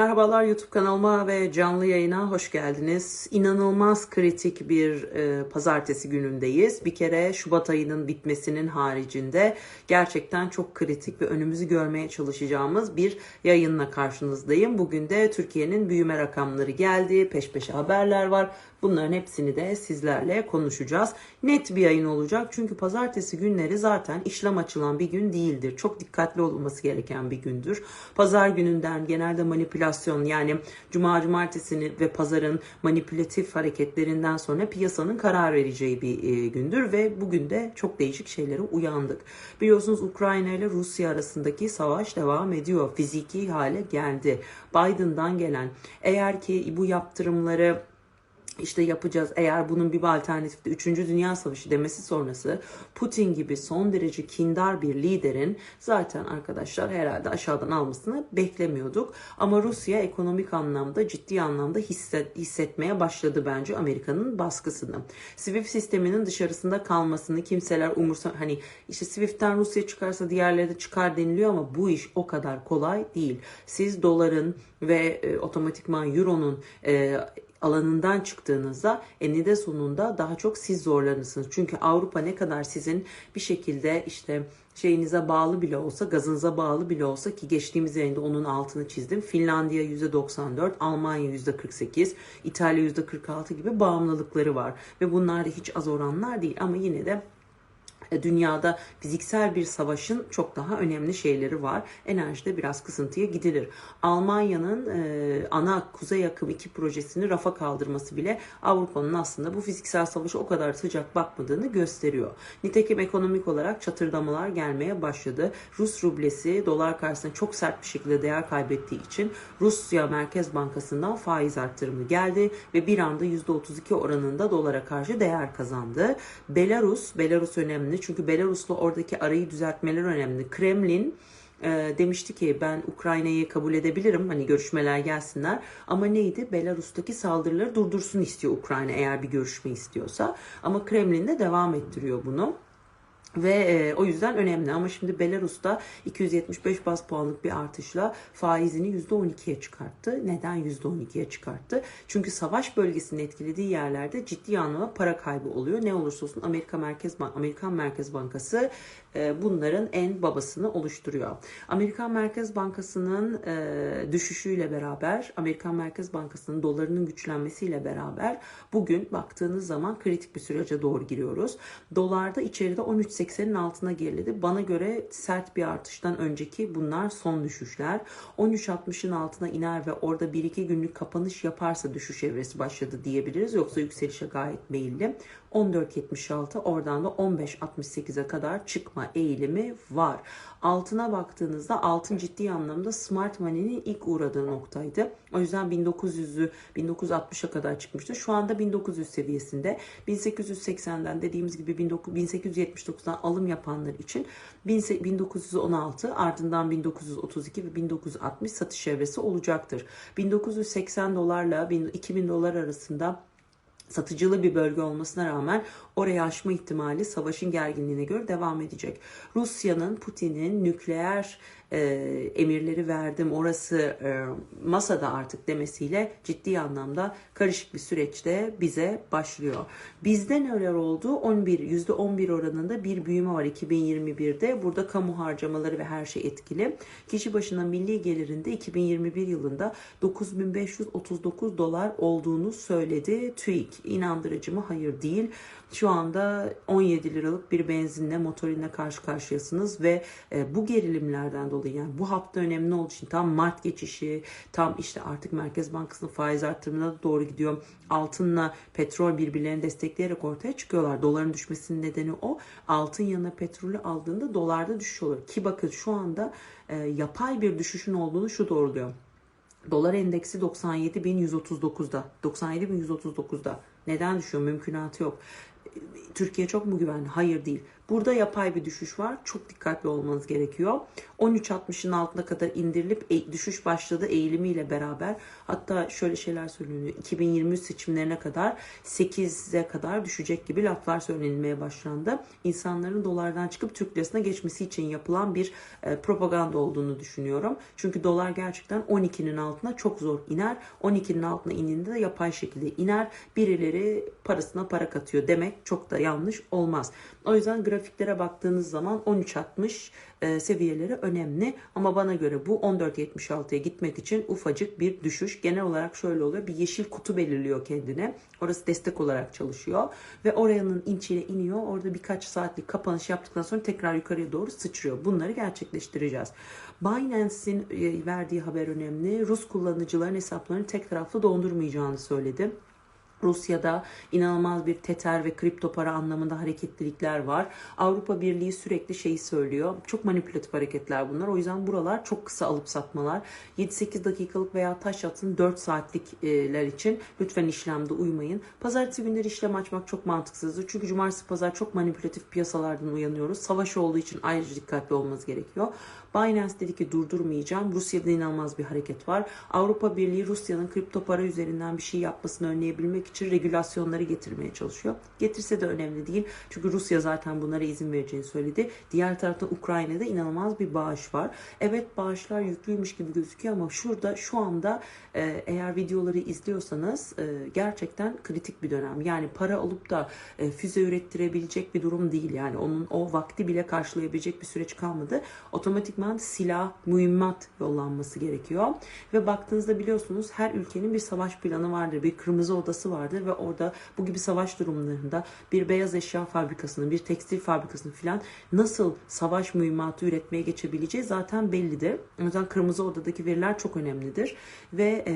Merhabalar YouTube kanalıma ve canlı yayına hoş geldiniz. İnanılmaz kritik bir e, pazartesi günündeyiz. Bir kere Şubat ayının bitmesinin haricinde gerçekten çok kritik ve önümüzü görmeye çalışacağımız bir yayınla karşınızdayım. Bugün de Türkiye'nin büyüme rakamları geldi, peş peşe haberler var. Bunların hepsini de sizlerle konuşacağız. Net bir yayın olacak çünkü pazartesi günleri zaten işlem açılan bir gün değildir. Çok dikkatli olunması gereken bir gündür. Pazar gününden genelde manipülasyon yani cuma cumartesini ve pazarın manipülatif hareketlerinden sonra piyasanın karar vereceği bir e, gündür ve bugün de çok değişik şeylere uyandık. Biliyorsunuz Ukrayna ile Rusya arasındaki savaş devam ediyor. Fiziki hale geldi. Biden'dan gelen eğer ki bu yaptırımları işte yapacağız eğer bunun bir alternatif de 3. Dünya Savaşı demesi sonrası Putin gibi son derece kindar bir liderin zaten arkadaşlar herhalde aşağıdan almasını beklemiyorduk. Ama Rusya ekonomik anlamda ciddi anlamda hisset, hissetmeye başladı bence Amerika'nın baskısını. Swift sisteminin dışarısında kalmasını kimseler umursa hani işte Swift'ten Rusya çıkarsa diğerleri de çıkar deniliyor ama bu iş o kadar kolay değil. Siz doların ve e, otomatikman euronun e, alanından çıktığınızda eninde sonunda daha çok siz zorlanırsınız. Çünkü Avrupa ne kadar sizin bir şekilde işte şeyinize bağlı bile olsa, gazınıza bağlı bile olsa ki geçtiğimiz yayında onun altını çizdim. Finlandiya %94, Almanya %48, İtalya %46 gibi bağımlılıkları var. Ve bunlar da hiç az oranlar değil ama yine de dünyada fiziksel bir savaşın çok daha önemli şeyleri var. Enerjide biraz kısıntıya gidilir. Almanya'nın e, ana Kuzey Akım 2 projesini rafa kaldırması bile Avrupa'nın aslında bu fiziksel savaşa o kadar sıcak bakmadığını gösteriyor. Nitekim ekonomik olarak çatırdamalar gelmeye başladı. Rus rublesi dolar karşısında çok sert bir şekilde değer kaybettiği için Rusya Merkez Bankası'ndan faiz arttırımı geldi ve bir anda %32 oranında dolara karşı değer kazandı. Belarus, Belarus önemli çünkü Belarus'la oradaki arayı düzeltmeler önemli. Kremlin e, demişti ki ben Ukrayna'yı kabul edebilirim hani görüşmeler gelsinler ama neydi Belarus'taki saldırıları durdursun istiyor Ukrayna eğer bir görüşme istiyorsa ama Kremlin de devam ettiriyor bunu. Ve e, o yüzden önemli ama şimdi Belarus'ta 275 bas puanlık bir artışla faizini %12'ye çıkarttı. Neden %12'ye çıkarttı? Çünkü savaş bölgesinin etkilediği yerlerde ciddi anlamda para kaybı oluyor. Ne olursa olsun Amerika Merkez Amerikan Merkez Bankası bunların en babasını oluşturuyor. Amerikan Merkez Bankası'nın e, düşüşüyle beraber Amerikan Merkez Bankası'nın dolarının güçlenmesiyle beraber bugün baktığınız zaman kritik bir sürece doğru giriyoruz. Dolarda içeride 13 13.80'in altına geriledi. Bana göre sert bir artıştan önceki bunlar son düşüşler. 13.60'ın altına iner ve orada 1-2 günlük kapanış yaparsa düşüş evresi başladı diyebiliriz. Yoksa yükselişe gayet meyilli. 14.76 oradan da 15.68'e kadar çıkma eğilimi var. Altına baktığınızda altın ciddi anlamda smart money'nin ilk uğradığı noktaydı. O yüzden 1900'ü 1960'a kadar çıkmıştı. Şu anda 1900 seviyesinde. 1880'den dediğimiz gibi 1879'dan alım yapanlar için 1916 ardından 1932 ve 1960 satış evresi olacaktır. 1980 dolarla 2000 dolar arasında satıcılı bir bölge olmasına rağmen oraya aşma ihtimali savaşın gerginliğine göre devam edecek. Rusya'nın, Putin'in nükleer e, emirleri verdim orası e, masada artık demesiyle ciddi anlamda karışık bir süreçte bize başlıyor. Bizde neler oldu? 11 %11 oranında bir büyüme var 2021'de. Burada kamu harcamaları ve her şey etkili. Kişi başına milli gelirinde 2021 yılında 9539 dolar olduğunu söyledi TÜİK. İnandırıcı mı? Hayır değil. Şu anda 17 liralık bir benzinle motorinle karşı karşıyasınız ve e, bu gerilimlerden dolayı yani bu hafta önemli olduğu için tam Mart geçişi tam işte artık Merkez Bankası'nın faiz arttırımına doğru gidiyor. Altınla petrol birbirlerini destekleyerek ortaya çıkıyorlar. Doların düşmesinin nedeni o. Altın yanına petrolü aldığında dolarda düşüş olur. Ki bakın şu anda e, yapay bir düşüşün olduğunu şu doğruluyor. Dolar endeksi 97.139'da. 97.139'da. Neden düşüyor? Mümkünatı yok. Türkiye çok mu güvenli? Hayır değil. Burada yapay bir düşüş var. Çok dikkatli olmanız gerekiyor. 13.60'ın altına kadar indirilip e, düşüş başladı eğilimiyle beraber. Hatta şöyle şeyler söyleniyor. 2023 seçimlerine kadar 8'e kadar düşecek gibi laflar söylenilmeye başlandı. İnsanların dolardan çıkıp Türk lirasına geçmesi için yapılan bir e, propaganda olduğunu düşünüyorum. Çünkü dolar gerçekten 12'nin altına çok zor iner. 12'nin altına indiğinde de yapay şekilde iner. Birileri parasına para katıyor demek çok da yanlış olmaz. O yüzden grafiklere baktığınız zaman 13.60 e, seviyeleri önemli ama bana göre bu 14.76'ya gitmek için ufacık bir düşüş. Genel olarak şöyle oluyor. Bir yeşil kutu belirliyor kendine. Orası destek olarak çalışıyor ve oranın inçiyle iniyor. Orada birkaç saatlik kapanış yaptıktan sonra tekrar yukarıya doğru sıçrıyor. Bunları gerçekleştireceğiz. Binance'in e, verdiği haber önemli. Rus kullanıcıların hesaplarını tek taraflı dondurmayacağını söyledi. Rusya'da inanılmaz bir teter ve kripto para anlamında hareketlilikler var. Avrupa Birliği sürekli şeyi söylüyor. Çok manipülatif hareketler bunlar. O yüzden buralar çok kısa alıp satmalar. 7-8 dakikalık veya taş atın 4 saatlikler için lütfen işlemde uymayın. Pazartesi günleri işlem açmak çok mantıksızdır. Çünkü cumartesi pazar çok manipülatif piyasalardan uyanıyoruz. Savaş olduğu için ayrıca dikkatli olmanız gerekiyor. Binance dedi ki durdurmayacağım. Rusya'da inanılmaz bir hareket var. Avrupa Birliği Rusya'nın kripto para üzerinden bir şey yapmasını önleyebilmek için regülasyonları getirmeye çalışıyor. Getirse de önemli değil. Çünkü Rusya zaten bunlara izin vereceğini söyledi. Diğer taraftan Ukrayna'da inanılmaz bir bağış var. Evet bağışlar yüklüymüş gibi gözüküyor ama şurada şu anda e, eğer videoları izliyorsanız e, gerçekten kritik bir dönem. Yani para alıp da e, füze ürettirebilecek bir durum değil. Yani onun o vakti bile karşılayabilecek bir süreç kalmadı. Otomatikman silah, mühimmat yollanması gerekiyor. Ve baktığınızda biliyorsunuz her ülkenin bir savaş planı vardır. Bir kırmızı odası vardır ve orada bu gibi savaş durumlarında bir beyaz eşya fabrikasının, bir tekstil fabrikasının filan nasıl savaş mühimmatı üretmeye geçebileceği zaten bellidir. O yüzden kırmızı odadaki veriler çok önemlidir. Ve e,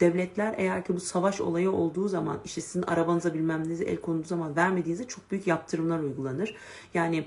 devletler eğer ki bu savaş olayı olduğu zaman işte sizin arabanıza bilmem neyinize el konduğu zaman vermediğinizde çok büyük yaptırımlar uygulanır. Yani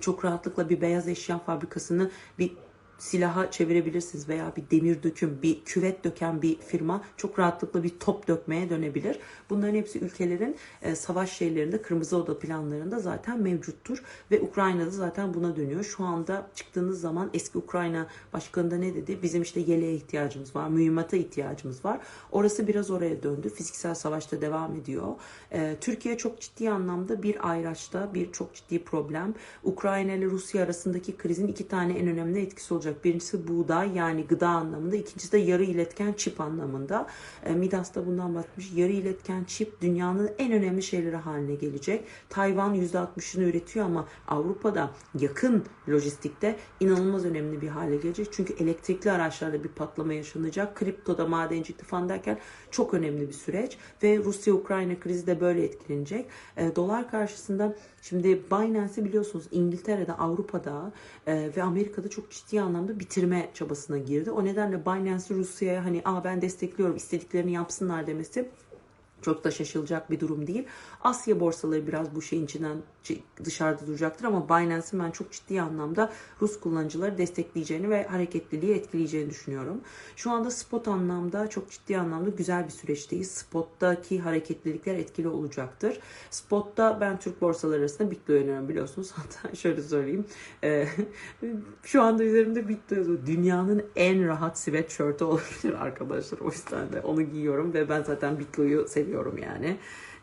çok rahatlıkla bir beyaz eşya fabrikasını bir silaha çevirebilirsiniz veya bir demir döküm, bir küvet döken bir firma çok rahatlıkla bir top dökmeye dönebilir. Bunların hepsi ülkelerin e, savaş şeylerinde, kırmızı oda planlarında zaten mevcuttur ve Ukrayna'da zaten buna dönüyor. Şu anda çıktığınız zaman eski Ukrayna başkanı da ne dedi? Bizim işte yeleğe ihtiyacımız var, mühimmata ihtiyacımız var. Orası biraz oraya döndü. Fiziksel savaşta devam ediyor. E, Türkiye çok ciddi anlamda bir ayraçta, bir çok ciddi problem. Ukrayna ile Rusya arasındaki krizin iki tane en önemli etkisi olacak olacak. Birincisi buğday yani gıda anlamında. ikincisi de yarı iletken çip anlamında. E, Midas da bundan bahsetmiş. Yarı iletken çip dünyanın en önemli şeyleri haline gelecek. Tayvan %60'ını üretiyor ama Avrupa'da yakın lojistikte inanılmaz önemli bir hale gelecek. Çünkü elektrikli araçlarda bir patlama yaşanacak. Kriptoda madencilikte falan derken çok önemli bir süreç. Ve Rusya-Ukrayna krizi de böyle etkilenecek. E, dolar karşısında şimdi Binance'i biliyorsunuz İngiltere'de, Avrupa'da e, ve Amerika'da çok ciddi anlamda anlamda bitirme çabasına girdi. O nedenle Binance Rusya'ya hani Aa, ben destekliyorum istediklerini yapsınlar demesi çok da şaşılacak bir durum değil. Asya borsaları biraz bu şeyin içinden dışarıda duracaktır ama Binance'in ben çok ciddi anlamda Rus kullanıcıları destekleyeceğini ve hareketliliği etkileyeceğini düşünüyorum. Şu anda spot anlamda çok ciddi anlamda güzel bir süreçteyiz. Spot'taki hareketlilikler etkili olacaktır. Spot'ta ben Türk borsaları arasında Bitcoin oynuyorum biliyorsunuz. Hatta şöyle söyleyeyim. Ee, şu anda üzerimde Bitcoin dünyanın en rahat sweatshirt'ı olabilir arkadaşlar. O yüzden de onu giyiyorum ve ben zaten Bitcoin'u seviyorum yani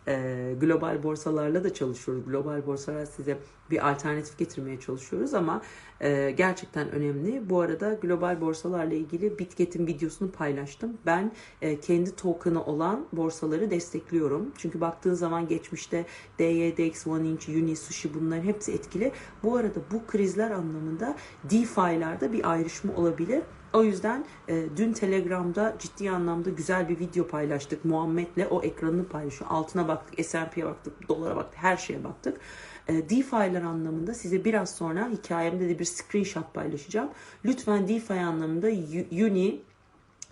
e, global borsalarla da çalışıyoruz. Global borsalar size bir alternatif getirmeye çalışıyoruz ama e, gerçekten önemli. Bu arada global borsalarla ilgili Bitget'in videosunu paylaştım. Ben e, kendi token'ı olan borsaları destekliyorum. Çünkü baktığın zaman geçmişte DYDX, One Inch, Uni, Sushi bunların hepsi etkili. Bu arada bu krizler anlamında DeFi'larda bir ayrışma olabilir. O yüzden e, dün Telegram'da ciddi anlamda güzel bir video paylaştık. Muhammed'le o ekranını paylaşıyor. Altına baktık, S&P'ye baktık, dolara baktık, her şeye baktık. E, DeFi'ler anlamında size biraz sonra hikayemde de bir screenshot paylaşacağım. Lütfen DeFi anlamında Uni,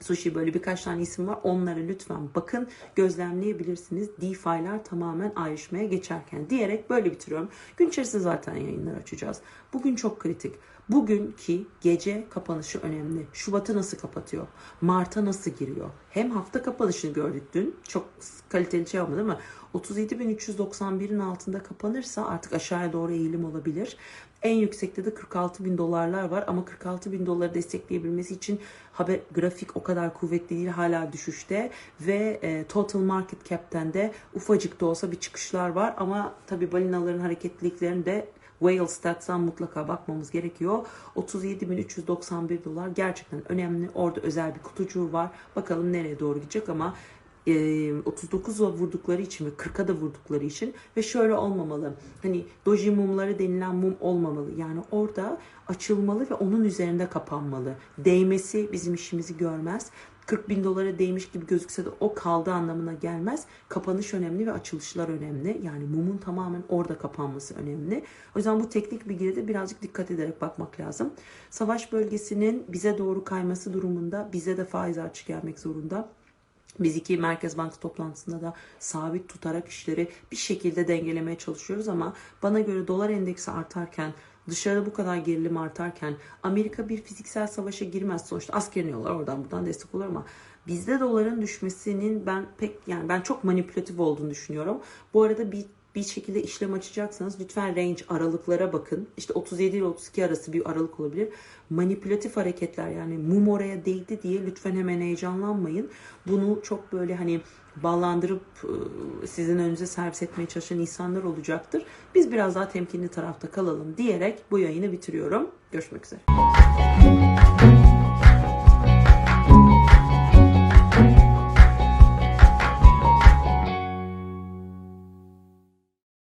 Sushi böyle birkaç tane isim var. Onlara lütfen bakın gözlemleyebilirsiniz. DeFi'ler tamamen ayrışmaya geçerken diyerek böyle bitiriyorum. Gün içerisinde zaten yayınlar açacağız. Bugün çok kritik. Bugünkü gece kapanışı önemli. Şubat'ı nasıl kapatıyor? Mart'a nasıl giriyor? Hem hafta kapanışını gördük dün. Çok kaliteli şey olmadı mi? 37.391'in altında kapanırsa artık aşağıya doğru eğilim olabilir. En yüksekte de 46 bin dolarlar var ama 46 bin doları destekleyebilmesi için haber grafik o kadar kuvvetli değil hala düşüşte ve e, total market cap'ten de ufacık da olsa bir çıkışlar var ama tabi balinaların hareketliliklerini de Whale Stats'tan mutlaka bakmamız gerekiyor. 37.391 dolar gerçekten önemli. Orada özel bir kutucuğu var. Bakalım nereye doğru gidecek ama e, 39'a vurdukları için ve 40'a da vurdukları için ve şöyle olmamalı. Hani doji mumları denilen mum olmamalı. Yani orada açılmalı ve onun üzerinde kapanmalı. Değmesi bizim işimizi görmez. 40 bin dolara değmiş gibi gözükse de o kaldı anlamına gelmez. Kapanış önemli ve açılışlar önemli. Yani mumun tamamen orada kapanması önemli. O yüzden bu teknik bilgiye de birazcık dikkat ederek bakmak lazım. Savaş bölgesinin bize doğru kayması durumunda bize de faiz artışı gelmek zorunda. Biz iki Merkez Bankası toplantısında da sabit tutarak işleri bir şekilde dengelemeye çalışıyoruz ama bana göre dolar endeksi artarken dışarıda bu kadar gerilim artarken Amerika bir fiziksel savaşa girmez sonuçta askerini yollar oradan buradan destek olur ama bizde doların düşmesinin ben pek yani ben çok manipülatif olduğunu düşünüyorum. Bu arada bir bir şekilde işlem açacaksanız lütfen range aralıklara bakın. İşte 37 ile 32 arası bir aralık olabilir. Manipülatif hareketler yani mum oraya değdi diye lütfen hemen heyecanlanmayın. Bunu çok böyle hani ballandırıp e, sizin önünüze servis etmeye çalışan insanlar olacaktır. Biz biraz daha temkinli tarafta kalalım diyerek bu yayını bitiriyorum. Görüşmek üzere.